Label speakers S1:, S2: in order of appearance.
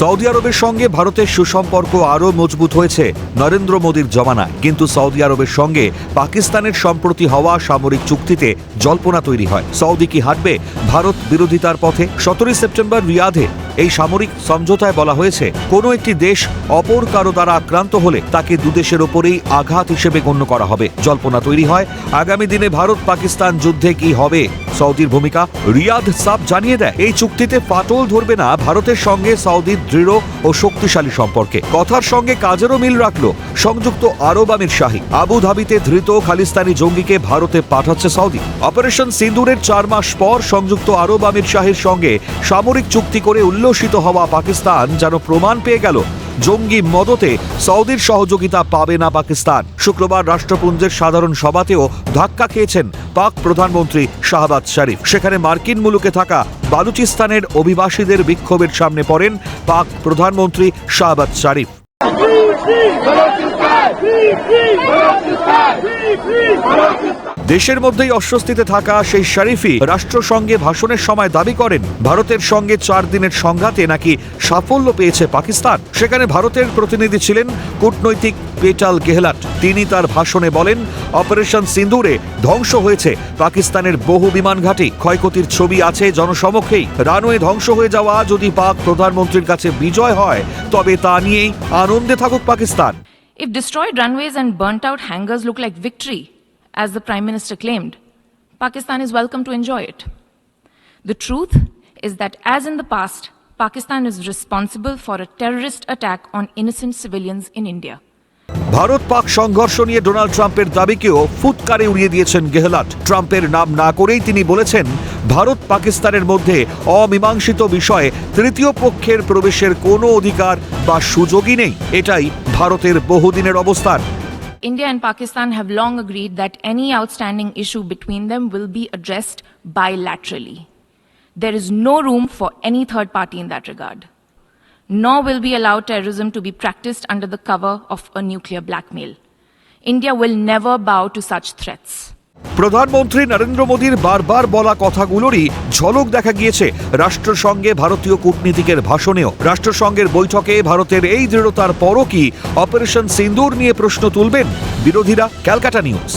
S1: Saudi আরবের সঙ্গে ভারতের সুসম্পর্ক আরও মজবুত হয়েছে নরেন্দ্র মোদীর জমানায়। কিন্তু সৌদি আরবের সঙ্গে পাকিস্তানের সম্প্রতি হওয়া সামরিক চুক্তিতে জল্পনা তৈরি হয়। সৌদি কি হাঁটবে ভারত বিরোধিতার পথে? সতেরোই সেপ্টেম্বর রিয়াধে এই সামরিক সমঝোতায় বলা হয়েছে, কোনো একটি দেশ অপর কারও দ্বারা আক্রান্ত হলে তাকে দুদেশের ওপরেই আঘাত হিসেবে গণ্য করা হবে। জল্পনা তৈরি হয়, আগামী দিনে ভারত পাকিস্তান যুদ্ধে কি হবে? সৌদির ভূমিকা, রিয়াদ সাব জানিয়ে দেয়, এই চুক্তিতে ফাটল ধরবে না ভারতের সঙ্গে সৌদির দৃঢ় ও শক্তিশালী সম্পর্কে। কথার সঙ্গে কাজেরও মিল রাখল সংযুক্ত আরব আমির শাহী। আবু ধাবিতে ধৃত খালিস্তানি জঙ্গিকে ভারতে পাঠাচ্ছে সৌদি। অপারেশন সিন্দুরের চার মাস পর সংযুক্ত আরব আমির শাহীর সঙ্গে সামরিক চুক্তি করে উল্লসিত হওয়া পাকিস্তান যেন প্রমাণ পেয়ে গেল জঙ্গি মদতে সৌদির সহযোগিতা পাবে না পাকিস্তান শুক্রবার রাষ্ট্রপুঞ্জের সাধারণ সভাতেও ধাক্কা খেয়েছেন পাক প্রধানমন্ত্রী শাহবাজ শরীফ সেখানে মার্কিন মুলুকে থাকা বালুচিস্তানের অভিবাসীদের বিক্ষোভের সামনে পড়েন পাক প্রধানমন্ত্রী শাহবাজ শরীফ দেশের মধ্যেই অস্বস্তিতে থাকা সেই শরীফই রাষ্ট্রসংঘে ভাষণের সময় দাবি করেন, ভারতের সঙ্গে চার দিনের সংঘাতে নাকি সাফল্য পেয়েছে পাকিস্তান? সেখানে ভারতের প্রতিনিধি ছিলেন কূটনৈতিক পেটাল গেহলাট। তিনি তার ভাষণে বলেন, অপারেশন সিন্দুরে ধ্বংস হয়েছে পাকিস্তানের বহু বিমান ঘাঁটি। ক্ষয়ক্ষতির ছবি আছে জনসমক্ষেই। রানওয়ে ধ্বংস হয়ে যাওয়া যদি পাক প্রধানমন্ত্রীর কাছে বিজয় হয়, তবে তা নিয়েই আনন্দে থাকুক Pakistan.
S2: If destroyed runways and burnt out hangars look like as the Prime Minister claimed, Pakistan is welcome to enjoy it. The truth is that, as in the past, Pakistan is responsible for a terrorist attack on innocent civilians in India.
S1: Bharat Pak সংঘর্ষ নিয়ে Donald ট্রাম্পের দাবিকেও ফুৎকারে উড়িয়ে দিয়েছেন গেহলাট ট্রাম্পের নাম না করেই তিনি বলেছেন ভারত পাকিস্তানের মধ্যে অমীমাংসিত বিষয়ে তৃতীয় পক্ষের প্রবেশের কোনো অধিকার বা সুযোগই নেই এটাই ভারতের বহুদিনের অবস্থান
S2: India and Pakistan have long agreed that any outstanding issue between them will be addressed bilaterally. There is no room for any third party in that regard. Nor will we allow terrorism to be practiced under the cover of a nuclear blackmail. India will never bow to such threats.
S1: প্রধানমন্ত্রী নরেন্দ্র মোদীর বারবার বলা কথাগুলোরই ঝলক দেখা গিয়েছে রাষ্ট্রসংঘে ভারতীয় কূটনীতিকের ভাষণেও। রাষ্ট্রসংঘের বৈঠকে ভারতের এই দৃঢ়তার পরও কি অপারেশন সিন্দুর নিয়ে প্রশ্ন তুলবেন বিরোধীরা? ক্যালকাটা নিউজ।